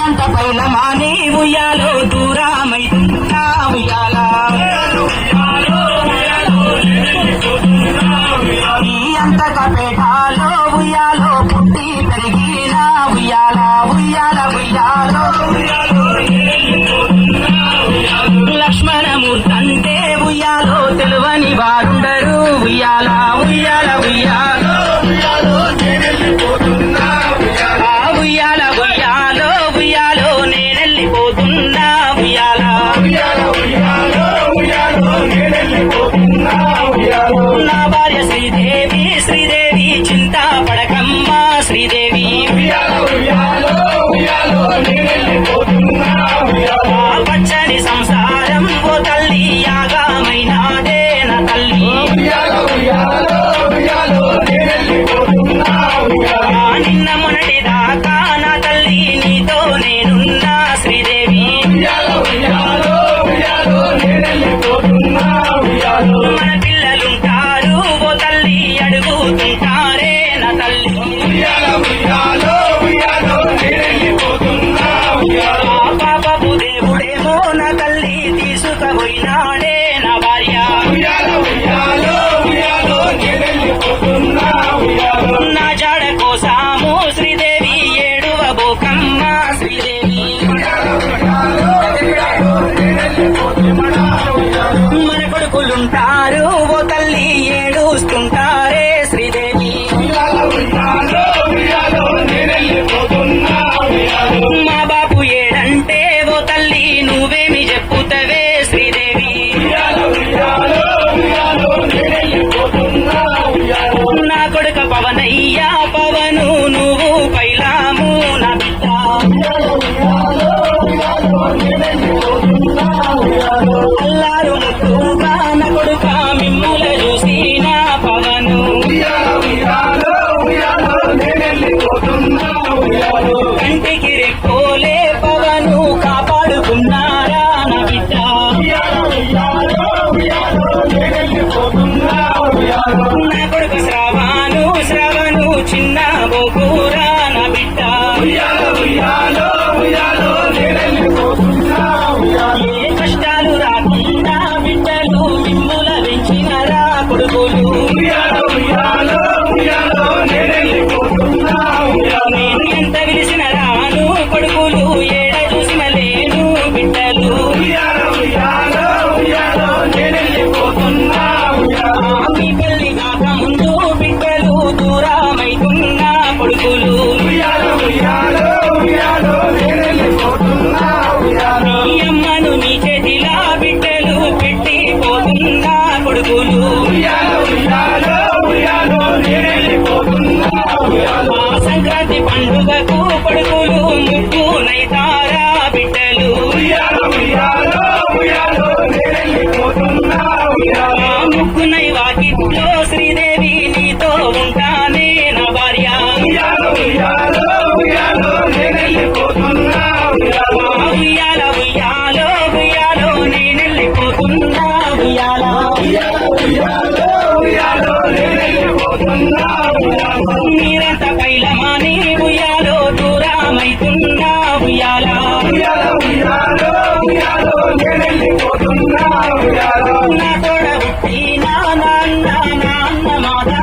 పంట పైన మానే ఉయ్యాలో దూరామై నా ఉయ్యాల ఈ అంతక పేటాలో ఉయ్యాలో పుట్టి ఉయ్యాల ఉయ్యాల ఉయ్యాలో ఉయ్యాలో శ్రీదేవి శ్రీదేవి చింతా పడకమ్మా శ్రీదేవి 你打 ఉయ్యాలో ఉయ్యాలో నేనెళ్ళిపోతున్నా ఉయ్యాలో. రంగులో శ్రీదేవి నీతో ఉంటానే నా భార్య. ఉయ్యాల ఉయ్యాలో ఉయ్యాలో నేనెళ్ళిపోతున్నా ఉయ్యాల. మీరంతా కైలమాని ఉయ్యాలో దూరమైతున్నా ఉయ్యాల. ఉయ్యాల ఉయ్యాలో ఉయ్యాలో அன்னநாத